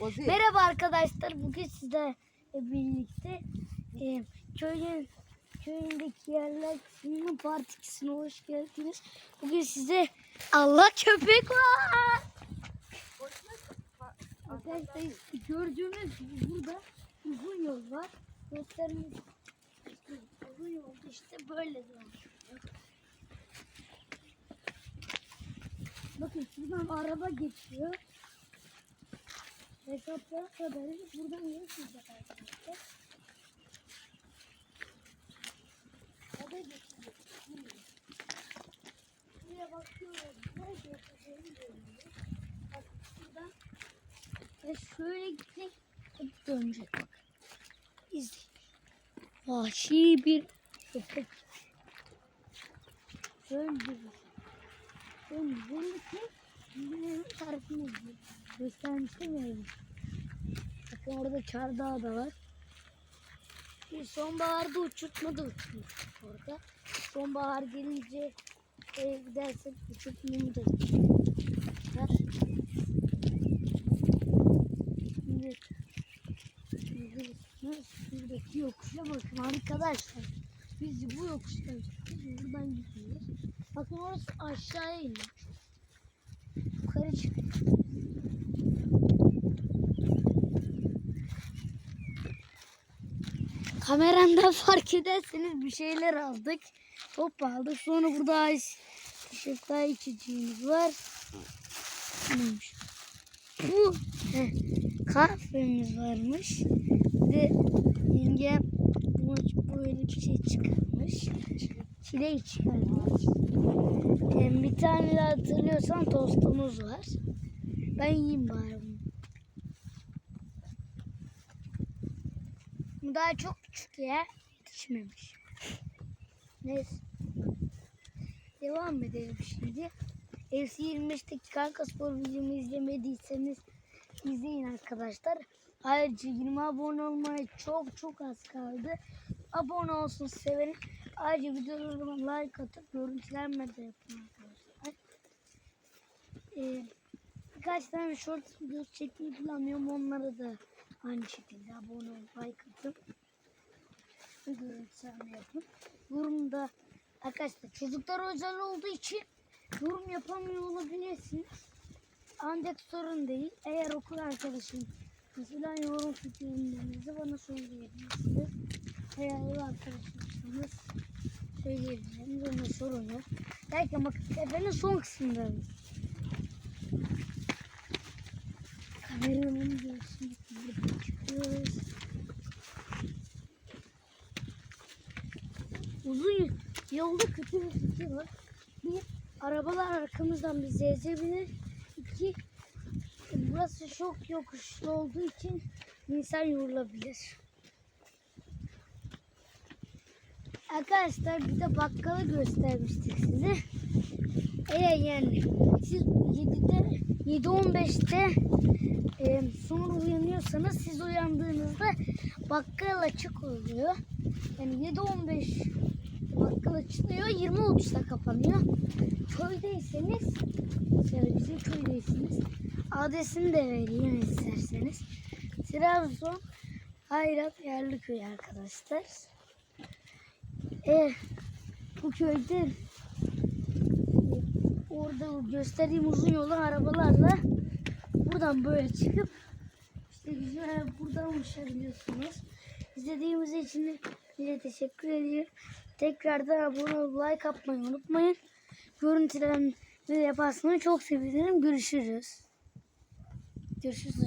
Ozi. Merhaba arkadaşlar. Bugün sizlerle birlikte e, köyün köyündeki yerler filmi part 2'sine hoş geldiniz. Bugün size Allah köpek var. Arkadaşlar gördüğünüz gibi burada uzun yol var. Göstermek uzun yol işte böyle ediyor. Bakın şuradan araba geçiyor. Hesaplara kadarıyla buradan geçmeyecek arkadaşlar. Araba geçiyor. Buraya bakıyoruz. Buraya geçeceğini görüyoruz. Bak şuradan ve şöyle gidecek. hep Dönecek bak. İzleyin. Vahşi bir köpek. Şöyle bir ben buradaki bizim tarafını göstermiştim ya. Bakın orada çardağı da var. Bir sonbaharda uçurtma da uçmuş orada. Sonbahar gelince e, gidersek uçurtmamı da uçurtlar. Şimdi. Şuradaki yokuşa bakın arkadaşlar. Biz bu yokuştan çıkıyoruz. Buradan gidiyoruz. Bakın orası aşağıya iniyor. Yukarı çıkıyor. Kameramda fark ederseniz bir şeyler aldık. Top aldık. Sonra burada şefta içeceğimiz var. Neymiş? Bu heh, kahvemiz varmış. Bir de yengem bu- böyle bir şey çıkarmış. Çileği çıkarmış. Hem bir tane daha hatırlıyorsan tostumuz var. Ben yiyeyim bari bunu. Bu daha çok küçük ya. Yetişmemiş. Neyse. Devam edelim şimdi. FC 25'teki kanka spor videomu izlemediyseniz izleyin arkadaşlar. Ayrıca 20 abone olmaya çok çok az kaldı. Abone olsun severim. Ayrıca videolarıma like atıp görüntülenme de yapın arkadaşlar. Ee, birkaç tane short video çekmeyi planlıyorum. Onlara da aynı şekilde abone olup like atıp görüntülenme yapın. Yorumda arkadaşlar çocuklar özel olduğu için yorum yapamıyor olabilirsiniz. Ancak sorun değil. Eğer okul arkadaşım mesela yorum fikirlerinizi bana söyleyebilirsiniz. Eğer ev arkadaşlarınız söyleyebilirsiniz. Onda sorun yok. Derken bak tepenin son kısımdayız. Kameranın göğsünü çıkıyoruz. Uzun yolda kötü bir fikir var. Bir, arabalar arkamızdan bizi ezebilir. İki, burası çok yokuşlu olduğu için insan yorulabilir. Arkadaşlar bir de bakkalı göstermiştik size. Eğer yani siz 7'de 7.15'te e, sonra uyanıyorsanız siz uyandığınızda bakkal açık oluyor. Yani 7.15 bakkal açılıyor 20.30'da kapanıyor. Köydeyseniz mesela bizim köydeyseniz adresini de vereyim isterseniz. Trabzon Hayrat Yerliköy arkadaşlar. E, bu köyde orada gösterdiğim uzun yolu arabalarla buradan böyle çıkıp işte güzel buradan ulaşabiliyorsunuz. İzlediğimiz için size teşekkür ediyorum. Tekrardan abone olup like atmayı unutmayın. Görüntülerimi yaparsanız çok sevinirim. Görüşürüz. Görüşürüz.